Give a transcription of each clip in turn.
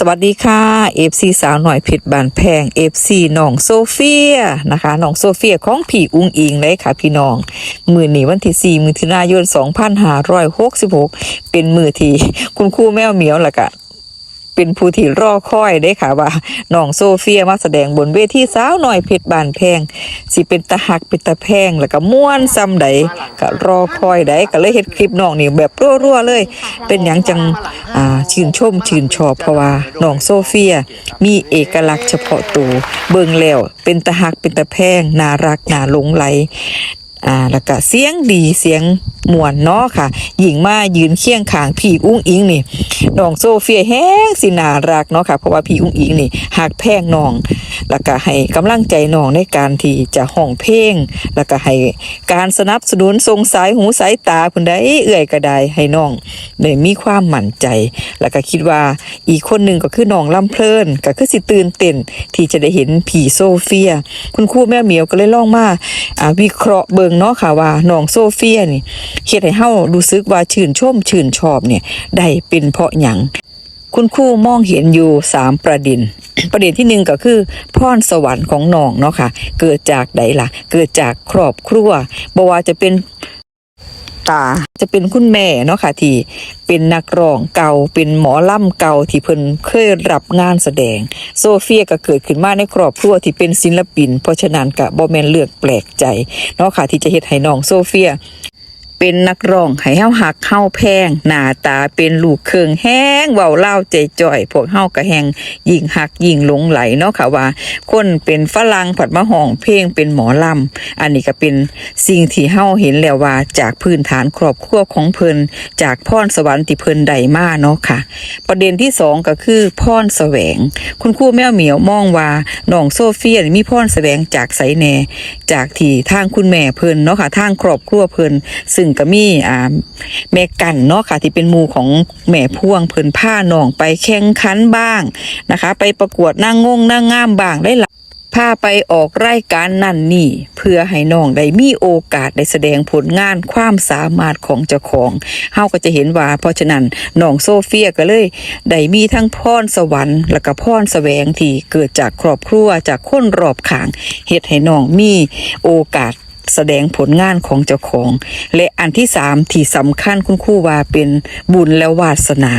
สวัสดีค่ะ FC สาวหน่อยผิดบานแพง FC น้องโซเฟียนะคะน้องโซเฟียของผีอุ้งอิงเลยค่ะพี่น้อง มือหนีวันที่4มิถุนายน2566 เป็นมือที่คุณครูแมวเหมียวล่ะกะ เป็นผู้ที่รอคอยได้ค่ะว่าน้องโซเฟียมาแสดงบนเวทีสาวหน่อยเพชรบานแพงสิเป็นตาหักเป็นตาแพงแล้วก็ม่วนซ้ำใดก็รอคอยได้ก็เลยเฮ็ดคลิปน้องนี่แบบรัวๆเลย เป็นหยังจังอ่าชื่นชมชื่นชอบเพราะว่าน้องโซเฟีย มีเอกลักษณ์เฉพาะตัวเบิ่งแล้วเป็นตาหักเป็นตาแพงน่ารักน่าหลงไหล อ่าแล้วก็เสียงดีเสียงมวนเนาะค่ะ หญิงมายืนเคียงขางพี่อุ้งอิงนี่น้องโซเฟียแห้งสินารักเนาะค่ะเพราะว่าพี่อุ้งอิงนี่หักแพงน้อง แล้วก็ให้กำลังใจน้องในการที่จะห้องเพลงแล้วก็ให้การสนับสนุนทรงสายหูสายตาพุ่นได้เอื่อยก็ไดให้น้องได้มีความมั่นใจ แล้วก็คิดว่าอีกคนหนึ่งก็คือน้องลำเพลินก็คือสิตื่นเต้นที่จะได้เห็นผีโซเฟีย คุณครูแม่เหมียวก็เลยล่องมาอ่าวิเคราะห์เบิงเนาะค่ะว่าน้องโซเฟียนี่เฮ็ดให้เฮารู้สึกว่าชื่นชมชื่นชอบเนี่ยได้เป็นเพราะหยังคุณครูมองเห็นอยู่สามประเด็น ประเด็นที่หนึ่งก็คือพรสวรรค์ของน้องเนาะค่ะ เกิดจากใดล่ะ เกิดจากครอบครัวบ่ว่าจะเป็น ตา จะเป็นคุณแม่เนาะค่ะที่เป็นนักร้องเก่าเป็นหมอล่ำเก่าที่เพิ่นเคยรับงานแสดง โซเฟียก็เกิดขึ้นมาในครอบครัวที่เป็นศิลปิน เพราะฉะนั้นก็บ่แม่นเลือกแปลกใจเนาะค่ะที่จะเฮ็ดให้น้องโซเฟีย เป็นนักร้องให้เฮาหักเฮาแพงหน้าตาเป็นลูกเครื่องแห้งเว้าเล่าใจจ่อย พวกเฮาก็แหงยิ่งหักยิ่งหลงไหลเนาะค่ะว่า คนเป็นฝรั่งผัดมาห้องเพลงเป็นหมอลำอันนี้ก็เป็นสิ่งที่เฮาเห็นแล้วว่าจากพื้นฐานครอบครัวของเพิ่นจากพรสวรรค์ที่เพิ่นได้มาเนาะค่ะ ประเด็นที่สองก็คือพรแสวง คุณครูแมวเหมียวมองว่าน้องโซเฟียมีพรแสวงจากไสแหน่จากที่ทางคุณแม่เพิ่นเนาะค่ะทางครอบครัวเพิ่นซึ่งก็มีอ่าแม่กันเนาะค่ะที่เป็นมูของแม่พ่วงเพิ่นพานองไปแข่งขันบ้างนะคะ ไปประกวดนางงงนางงามบ้างได้หลายพาไปออกรายการนั่นนี่ เพื่อให้น้องได้มีโอกาสได้แสดงผลงานความสามารถของเจ้าของเฮาก็จะเห็นว่าเพราะฉะนั้นน้องโซเฟียก็เลยได้มีทั้งพรสวรรค์ และก็พรแสวงที่เกิดจากครอบครัวจากคนรอบข้างเฮ็ดให้น้องมีโอกาส แสดงผลงานของเจ้าของ และอันที่สามที่สำคัญคุณครูว่าเป็นบุญและวาสนา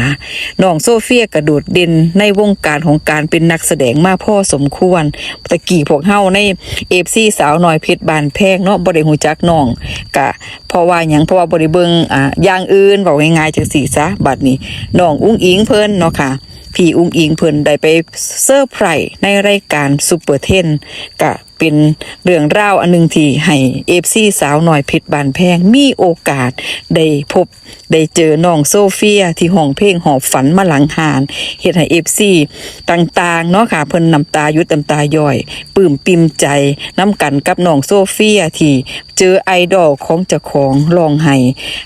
น้องโซเฟียกระโดดเด่นในวงการของการเป็นนักแสดงมาพ่อสมควรตะกี้พวกเฮาในเอฟซีสาวน้อยเพชรบานแพงเนาะบ่ได้ฮู้จักน้องกะเพราะว่าหยังเพราะว่าบ่ได้เบิงอ่าอย่างอื่นเว้าง่ายๆจังซี่ซะบัดนี้น้องอุ้งอิงเพิ่นเนาะค่ะพี่อุ้งอิงเพิ่นได้ไปเซอร์ไพรส์ในรายการซูเปอร์เทนก็ เป็นเรื่องราวอันหนึ่งที่ให้เอฟซีสาวหน่อยเพชรบานแพงมีโอกาสได้พบได้เจอน้องโซเฟียที่ห้องเพลงหอบฝันมาหลังหานเฮ็ดให้เอฟซีต่างๆเนาะค่ะเพิ่นน้ำตายุดน้ำตาย่อยปลื้มปิมใจน้ำกันกับน้องโซเฟียที่ เจอไอดอลของเจ้าของร้องไห้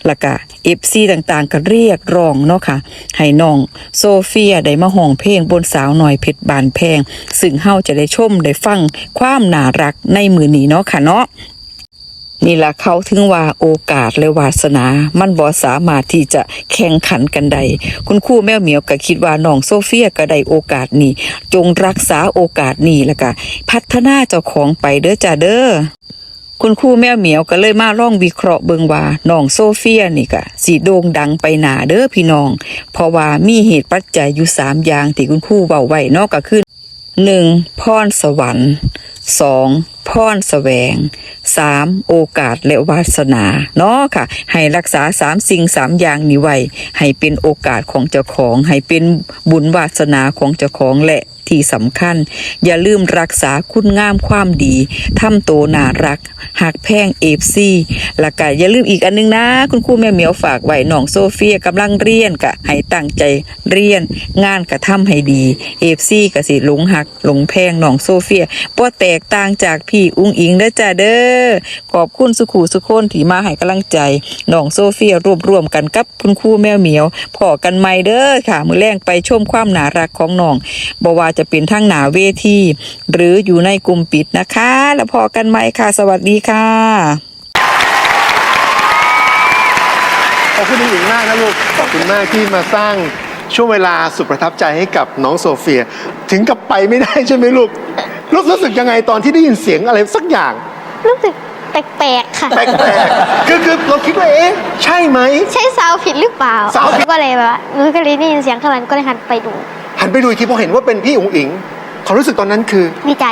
ล้วก็เอฟซีต่างๆ ก็เรียกร้องเนาะค่ะให้น้องโซเฟียได้มาห้องเพลงบนสาวหน่อยเพชรบานแพง ซึ่งเฮาจะได้ชมได้ฟังความน่ารักในมือนี้เนาะค่ะเนาะนี่ล่ะเขาถึงว่าโอกาสและวาสนา มันบ่สามารถที่จะแข่งขันกันได้ คุณครูแมวเหมียวก็คิดว่าน้องโซเฟียก็ได้โอกาสนี้ จงรักษาโอกาสนี้แล้วก็พัฒนาเจ้าของไปเด้อจ้าเด้อ คุณครูแมวเหมียวก็เลยมาล่องวิเคราะห์เบิงว่าน้องโซเฟียนี่ก็สีโด่งดังไปหนาเด้อพี่น้อง เพราะว่ามีเหตุปัจจัยอยู่สามอย่างที่คุณครูเว้าไว้นอกก็คือหนึ่งพรสวรรค์สองพรแสวงสามโอกาสและวาสนาเนาะค่ะ ให้รักษาสามสิ่งสามอย่างนี้ไว้ให้เป็นโอกาสของเจ้าของ ให้เป็นบุญวาสนาของเจ้าของและ ที่สำคัญ อย่าลืมรักษาคุณงามความดีทำโตน่ารักหักแพงเอฟซีแล้วก็อย่าลืมอีกอันนึงนะ คุณครูแม่เหมียวฝากไว้น้องโซเฟียกำลังเรียนกะให้ตั้งใจเรียน งานกระทำให้ดีเอฟซีกะสิหลงหักหลงแพงน้องโซเฟียบ่แตกต่างจากพี่อุ้งอิงเด้อจ้าเด้อขอบคุณสุขูสุคนที่มาให้กำลังใจน้องโซเฟียรวบรวมกันกับคุณครูแมวเหมียวพอกันใหม่เด้อค่ะมือแรงไปชมความน่ารักของน้องบ่ว่าจะเป็นทั้งหนาเวทีหรืออยู่ในกลุ่มปิดนะคะ แล้วพอกันใหม่ค่ะ สวัสดีค่ะ ขอบคุณคุณหญิงมากนะลูก ขอบคุณมากที่มาสร้างช่วงเวลาสุดประทับใจให้กับน้องโซเฟีย ถึงกับไปไม่ได้ใช่ไหมลูกรู้รู้สึกยังไงตอนที่ได้ยินเสียงอะไรสักอย่าง รู้สึกแปลกๆค่ะ แปลกๆคือคือเราคิดว่าเอ๊ะใช่ไหม ใช่ซาวผิดหรือเปล่าซาวผิด ก็เลยแบบว่าหนูก็เลยได้ยินเสียงข้างหลังก็เลยหันไปดู หันไปดูอีกทีพอเห็นว่าเป็นพี่อุ๋งอิงความรู้สึกตอนนั้นคือ ดีใจ